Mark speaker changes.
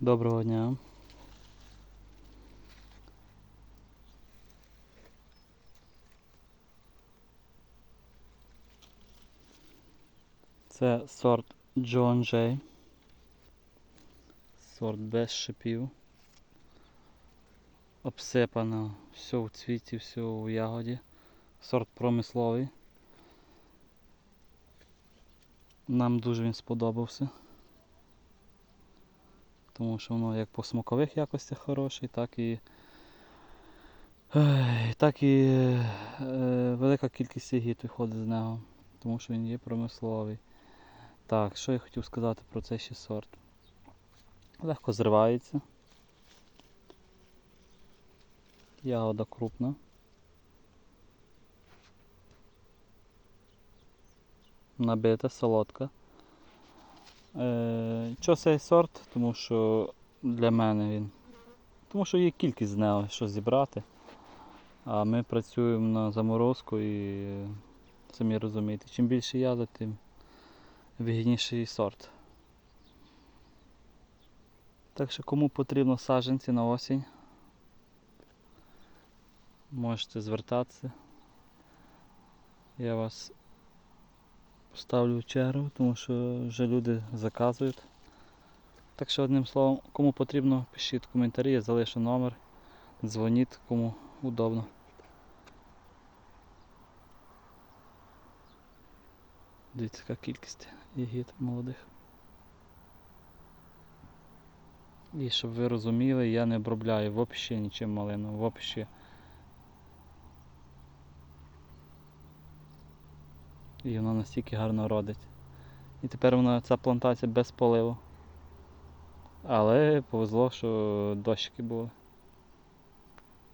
Speaker 1: Доброго дня. Це сорт John Jay. Сорт без шипів. Обсипано все в цвіті, все у ягоді. Сорт промисловий. Нам дуже він сподобався. Тому що воно як по смакових якостях хороший, так і, так і е, велика кількість ягід виходить з нього, тому що він є промисловий. Так, що я хотів сказати про цей ще сорт. Легко зривається. Ягода крупна. Набита, солодка. Чого цей сорт? Тому що для мене він. Тому що є кількість з нього, що зібрати. А ми працюємо на заморозку і самі розумієте, чим більше яда, тим вигідніший сорт. Так що кому потрібно саджанці на осінь, можете звертатися. Я вас поставлю в чергу, тому що вже люди заказують. Так що одним словом, кому потрібно, пишіть коментарі, я залишу номер, дзвоніть, кому удобно. Дивіться, яка кількість ягід молодих. І щоб ви розуміли, я не обробляю взагалі нічим малину, взагалі. І вона настільки гарно родить. І тепер вона ця плантація без поливу. Але повезло, що дощики були.